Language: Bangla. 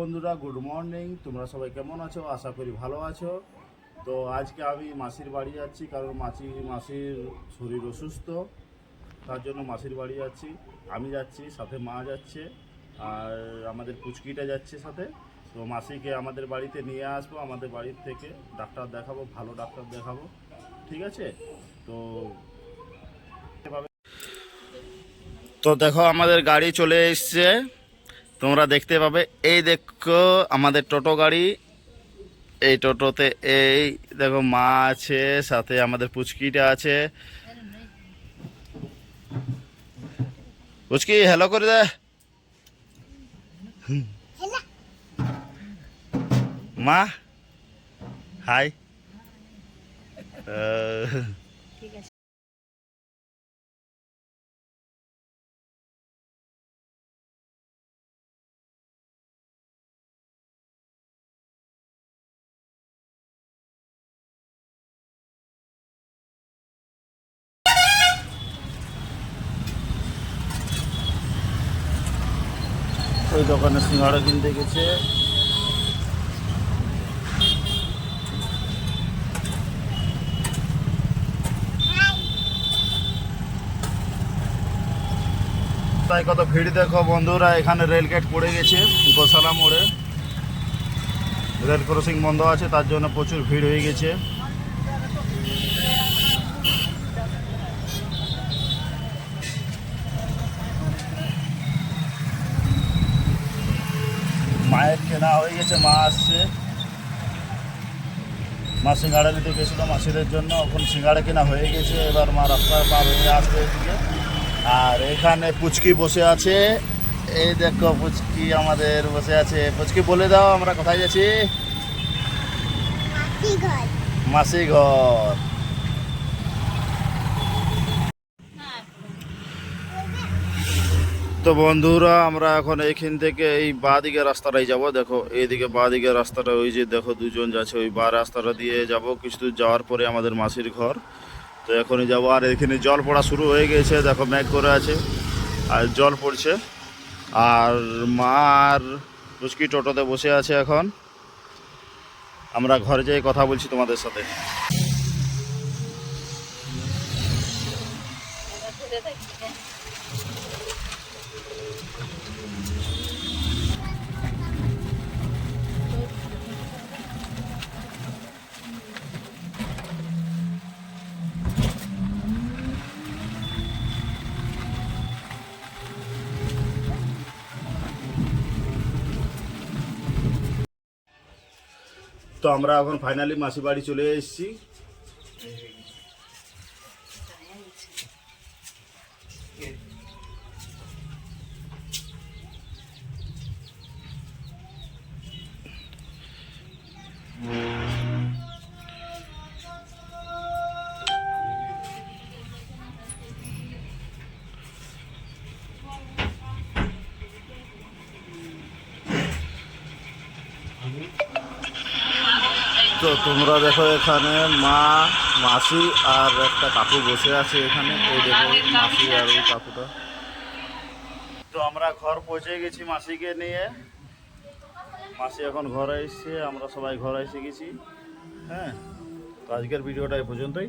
বন্ধুরা গুড মর্নিং তোমরা সবাই কেমন আছো? আশা করি ভালো আছো। তো আজকে আমি মাসির বাড়ি যাচ্ছি, কারণ মাসি, মাসির শরীর অসুস্থ। তার জন্য মাসির বাড়ি যাচ্ছি। আমি যাচ্ছি, সাথে মা যাচ্ছে, আর আমাদের পুচকিটা যাচ্ছে সাথে। তো মাসিকে আমাদের বাড়িতে নিয়ে আসব, আমাদের বাড়ির থেকে ডাক্তার দেখাবো, ভালো ডাক্তার দেখাবো। ঠিক আছে? তো তো দেখো, আমাদের গাড়ি চলে এসছে। তোমরা দেখতে পাবে, এই দেখো আমাদের টোটো গাড়ি, এই টোটোতে এই দেখো মা আছে, সাথে আমাদের পুচকিটা আছে। পুচকি হ্যালো করে দে। মা হাই ঠিক আছে। ওই দোকানে সিঙ্গাড়া কিনতে গেছে। তাই কত ভিড় দেখো বন্ধুরা, এখানে রেল গেট পড়ে গেছে গোসালা মোড়ে। রেল ক্রসিং বন্ধ আছে, তার জন্য প্রচুর ভিড় হয়ে গেছে। মায়ের কেনা হয়ে গেছে মা আসছে। মা সিঙ্গাড়া নিতে গেছিল মাসিদের জন্য এখন সিঙ্গাড়া কেনা হয়ে গেছে এবার মা রাস্তায় পার হয়ে আসবে এদিকে। আর এখানে পুচকি বসে আছে। এই দেখো পুচকি আমাদের বসে আছে। পুচকি বলে দাও আমরা কোথায় যাচ্ছি? মাসি ঘর তো বন্ধুরা, আমরা এখন এইখান থেকে এই বাঁ দিকে রাস্তাটাই যাব। দেখো, এইদিকে বাঁ দিকে রাস্তাটা ওই যে দেখো, দুজন যাচ্ছে ওই বা রাস্তাটা দিয়ে যাব। কিছু দূর যাওয়ার পরে আমাদের মাসির ঘর। তো এখনই যাব। আর এখানে জল পড়া শুরু হয়ে গেছে। দেখো ম্যাগ করে আছে। আর জল পড়ছে। আর মার পুচকি টোটোতে বসে আছে এখন। আমরা ঘরে যেয়ে কথা বলছি তোমাদের সাথে। তো আমরা এখন ফাইনালি মাসি বাড়ি চলে এসেছি। তো তোমরা দেখো এখানে মা, মাসি আর একটা কাকু বসে আছে এখানে। এই দেখো মাসি আর ওই কাকুটা। তো আমরা ঘর পৌঁছে গেছি মাসিকে নিয়ে। মাসি এখন ঘরে এসছে, আমরা সবাই ঘরে এসে গেছি। হ্যাঁ তো আজকের ভিডিওটা এই পর্যন্তই।